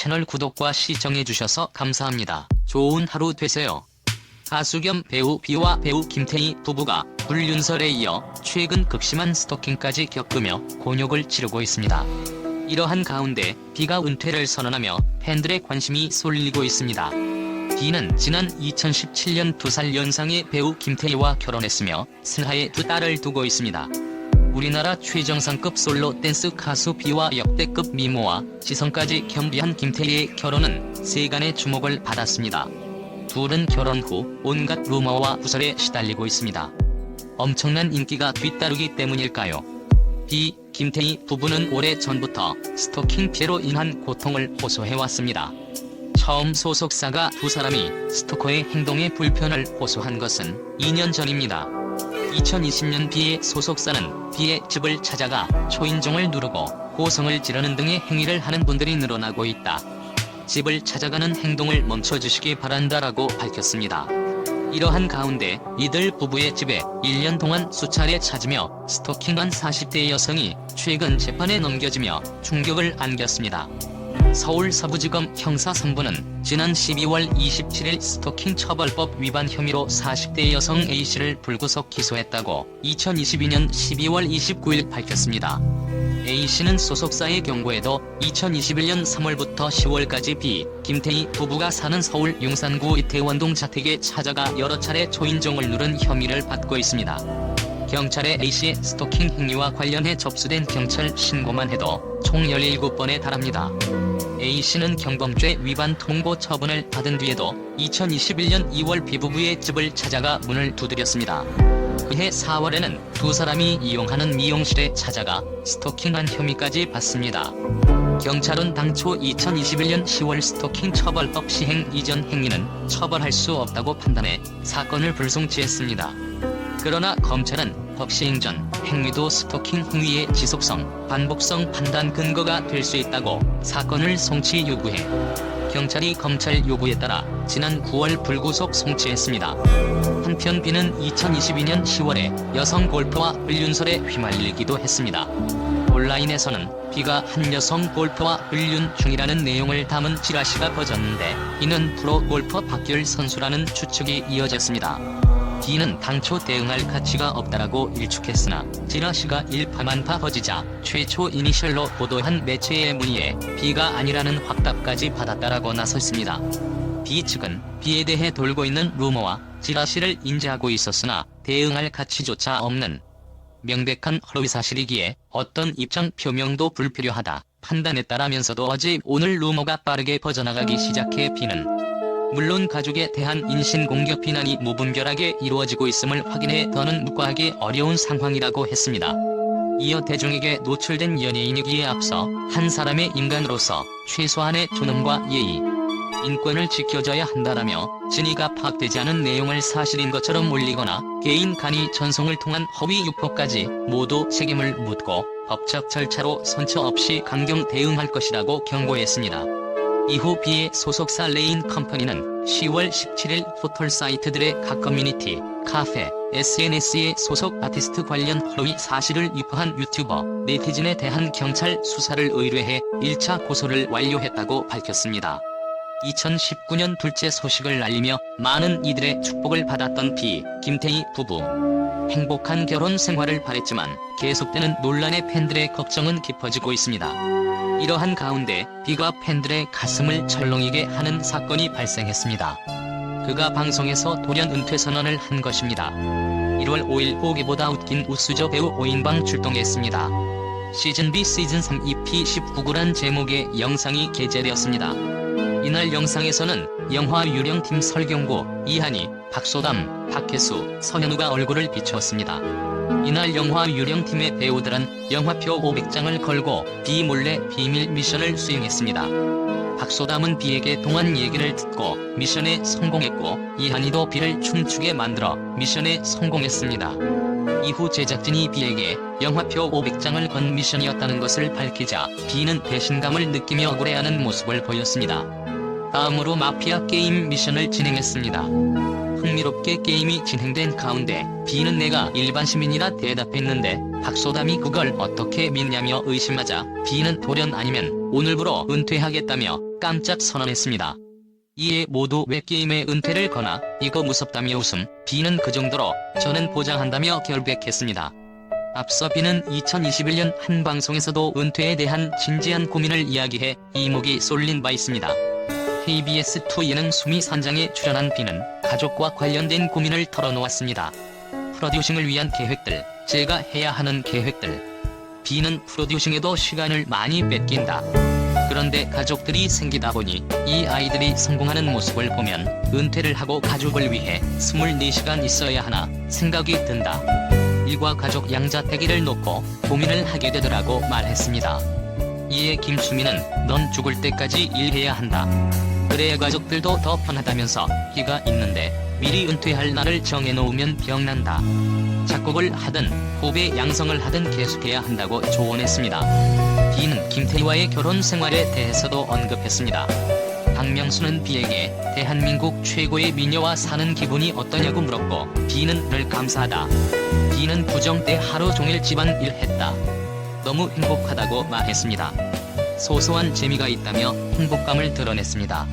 채널 구독과 시청해주셔서 감사합니다. 좋은 하루 되세요. 가수 겸 배우 비와 배우 김태희 부부가 불륜설에 이어 최근 극심한 스토킹까지 겪으며 곤욕을 치르고 있습니다. 이러한 가운데 비가 은퇴를 선언하며 팬들의 관심이 쏠리고 있습니다. 비는 지난 2017년 2살 연상의 배우 김태희와 결혼했으며 슬하에 두 딸을 두고 있습니다. 우리나라 최정상급 솔로 댄스 가수 비와 역대급 미모와 지성까지 겸비한 김태희의 결혼은 세간의 주목을 받았습니다. 둘은 결혼 후 온갖 루머와 구설에 시달리고 있습니다. 엄청난 인기가 뒤따르기 때문일까요? 비, 김태희 부부는 오래 전부터 스토킹 피해로 인한 고통을 호소해왔습니다. 처음 소속사가 두 사람이 스토커의 행동에 불편을 호소한 것은 2년 전입니다. 2020년 비의 소속사는 비의 집을 찾아가 초인종을 누르고 고성을 지르는 등의 행위를 하는 분들이 늘어나고 있다. 집을 찾아가는 행동을 멈춰주시기 바란다라고 밝혔습니다. 이러한 가운데 이들 부부의 집에 1년 동안 수차례 찾으며 스토킹한 40대 여성이 최근 재판에 넘겨지며 충격을 안겼습니다. 서울 서부지검 형사 3부는 지난 12월 27일 스토킹 처벌법 위반 혐의로 40대 여성 A씨를 불구속 기소했다고 2022년 12월 29일 밝혔습니다. A씨는 소속사의 경고에도 2021년 3월부터 10월까지 B, 김태희 부부가 사는 서울 용산구 이태원동 자택에 찾아가 여러 차례 초인종을 누른 혐의를 받고 있습니다. 경찰의 A씨의 스토킹 행위와 관련해 접수된 경찰 신고만 해도 총 17번에 달합니다. A씨는 경범죄 위반 통보 처분을 받은 뒤에도 2021년 2월 비부부의 집을 찾아가 문을 두드렸습니다. 그해 4월에는 두 사람이 이용하는 미용실에 찾아가 스토킹한 혐의까지 받습니다. 경찰은 당초 2021년 10월 스토킹 처벌법 시행 이전 행위는 처벌할 수 없다고 판단해 사건을 불송치했습니다. 그러나 검찰은 법 시행 전 행위도 스토킹 행위의 지속성, 반복성 판단 근거가 될 수 있다고 사건을 송치 요구해 경찰이 검찰 요구에 따라 지난 9월 불구속 송치했습니다. 한편 비는 2022년 10월에 여성 골프와 불륜설에 휘말리기도 했습니다. 온라인에서는 비가 한 여성 골프와 불륜 중이라는 내용을 담은 지라시가 퍼졌는데 이는 프로 골퍼 박규일 선수라는 추측이 이어졌습니다. D는 당초 대응할 가치가 없다라고 일축했으나 지라시가 일파만파 퍼지자 최초 이니셜로 보도한 매체의 문의에 B가 아니라는 확답까지 받았다라고 나섰습니다. B 측은 B에 대해 돌고 있는 루머와 지라시를 인지하고 있었으나 대응할 가치조차 없는 명백한 허위 사실이기에 어떤 입장 표명도 불필요하다 판단했다라면서도 어제 오늘 루머가 빠르게 퍼져나가기 시작해 B는 물론 가족에 대한 인신공격 비난이 무분별하게 이루어지고 있음을 확인해 더는 묵과하기 어려운 상황이라고 했습니다. 이어 대중에게 노출된 연예인이기에 앞서 한 사람의 인간으로서 최소한의 존엄과 예의, 인권을 지켜줘야 한다라며 진위가 파악되지 않은 내용을 사실인 것처럼 올리거나 개인 간이 전송을 통한 허위 유포까지 모두 책임을 묻고 법적 절차로 선처 없이 강경 대응할 것이라고 경고했습니다. 이후 B의 소속사 레인 컴퍼니는 10월 17일 포털 사이트들의 각 커뮤니티, 카페, SNS에 소속 아티스트 관련 허위 사실을 유포한 유튜버, 네티즌에 대한 경찰 수사를 의뢰해 1차 고소를 완료했다고 밝혔습니다. 2019년 둘째 소식을 알리며 많은 이들의 축복을 받았던 B, 김태희 부부. 행복한 결혼 생활을 바랬지만 계속되는 논란에 팬들의 걱정은 깊어지고 있습니다. 이러한 가운데 B가 팬들의 가슴을 철렁이게 하는 사건이 발생했습니다. 그가 방송에서 돌연 은퇴 선언을 한 것입니다. 1월 5일 보기보다 웃긴 우수저 배우 오인방 출동했습니다. 시즌 B 시즌 3 EP 19구란 제목의 영상이 게재되었습니다. 이날 영상에서는 영화 유령팀 설경구, 이한희, 박소담, 박혜수, 서현우가 얼굴을 비추었습니다. 이날 영화 유령팀의 배우들은 영화표 500장을 걸고 비 몰래 비밀 미션을 수행했습니다. 박소담은 비에게 동안 얘기를 듣고 미션에 성공했고 이한희도 비를 춤추게 만들어 미션에 성공했습니다. 이후 제작진이 비에게 영화표 500장을 건 미션이었다는 것을 밝히자 비는 배신감을 느끼며 억울해하는 모습을 보였습니다. 다음으로 마피아 게임 미션을 진행했습니다. 흥미롭게 게임이 진행된 가운데 B는 내가 일반 시민이라 대답했는데 박소담이 그걸 어떻게 믿냐며 의심하자 B는 돌연 아니면 오늘부로 은퇴하겠다며 깜짝 선언했습니다. 이에 모두 왜 게임에 은퇴를 거나 이거 무섭다며 웃음 B는 그 정도로 저는 보장한다며 결백했습니다. 앞서 B는 2021년 한 방송에서도 은퇴에 대한 진지한 고민을 이야기해 이목이 쏠린 바 있습니다. KBS2 예능 수미 산장에 출연한 B는 가족과 관련된 고민을 털어놓았습니다. 프로듀싱을 위한 계획들, 제가 해야 하는 계획들. B는 프로듀싱에도 시간을 많이 뺏긴다. 그런데 가족들이 생기다 보니 이 아이들이 성공하는 모습을 보면 은퇴를 하고 가족을 위해 24시간 있어야 하나 생각이 든다. 일과 가족 양자택일을 놓고 고민을 하게 되더라고 말했습니다. 이에 김수미는 넌 죽을 때까지 일해야 한다. 그래야 가족들도 더 편하다면서 기가 있는데 미리 은퇴할 날을 정해놓으면 병난다. 작곡을 하든 후배 양성을 하든 계속해야 한다고 조언했습니다. B는 김태희와의 결혼 생활에 대해서도 언급했습니다. 박명수는 B에게 대한민국 최고의 미녀와 사는 기분이 어떠냐고 물었고 B는 늘 감사하다. B는 구정 때 하루 종일 집안 일했다. 너무 행복하다고 말했습니다. 소소한 재미가 있다며 행복감을 드러냈습니다.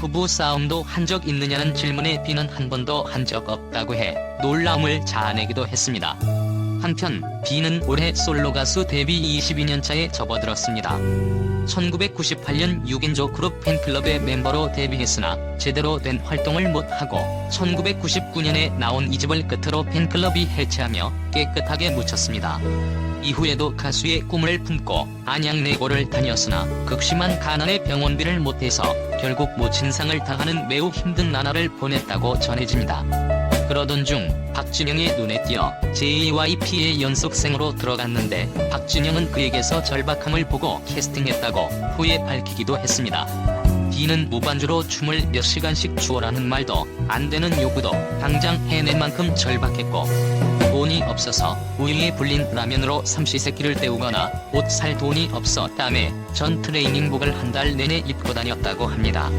부부 싸움도 한 적 있느냐는 질문에 B는 한 번도 한 적 없다고 해 놀라움을 자아내기도 했습니다. 한편 B는 올해 솔로 가수 데뷔 22년 차에 접어들었습니다. 1998년 6인조 그룹 팬클럽의 멤버로 데뷔했으나 제대로 된 활동을 못하고 1999년에 나온 이집을 끝으로 팬클럽이 해체하며 깨끗하게 묻혔습니다. 이후에도 가수의 꿈을 품고 안양내고를 다녔으나 극심한 가난에 병원비를 못해서 결국 모친상을 당하는 매우 힘든 나날을 보냈다고 전해집니다. 그러던 중 박진영의 눈에 띄어 JYP의 연속생으로 들어갔는데 박진영은 그에게서 절박함을 보고 캐스팅했다고 후에 밝히기도 했습니다. B는 무반주로 춤을 몇 시간씩 추어라는 말도 안 되는 요구도 당장 해낼 만큼 절박했고 돈이 없어서 우유에 불린 라면으로 삼시세끼를 때우거나 옷 살 돈이 없어 땀에 전 트레이닝복을 한 달 내내 입고 다녔다고 합니다.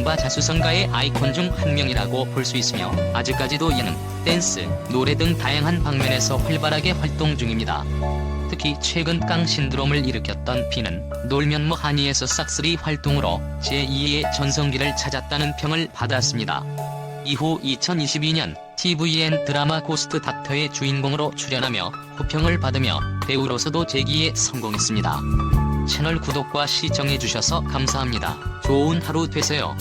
이른바 자수성가의 아이콘 중 한 명이라고 볼 수 있으며 아직까지도 예능, 댄스, 노래 등 다양한 방면에서 활발하게 활동 중입니다. 특히 최근 깡 신드롬을 일으켰던 B는 놀면 뭐 하니에서 싹쓸이 활동으로 제2의 전성기를 찾았다는 평을 받았습니다. 이후 2022년 TVN 드라마 고스트 닥터의 주인공으로 출연하며 호평을 받으며 배우로서도 재기에 성공했습니다. 채널 구독과 시청해주셔서 감사합니다. 좋은 하루 되세요.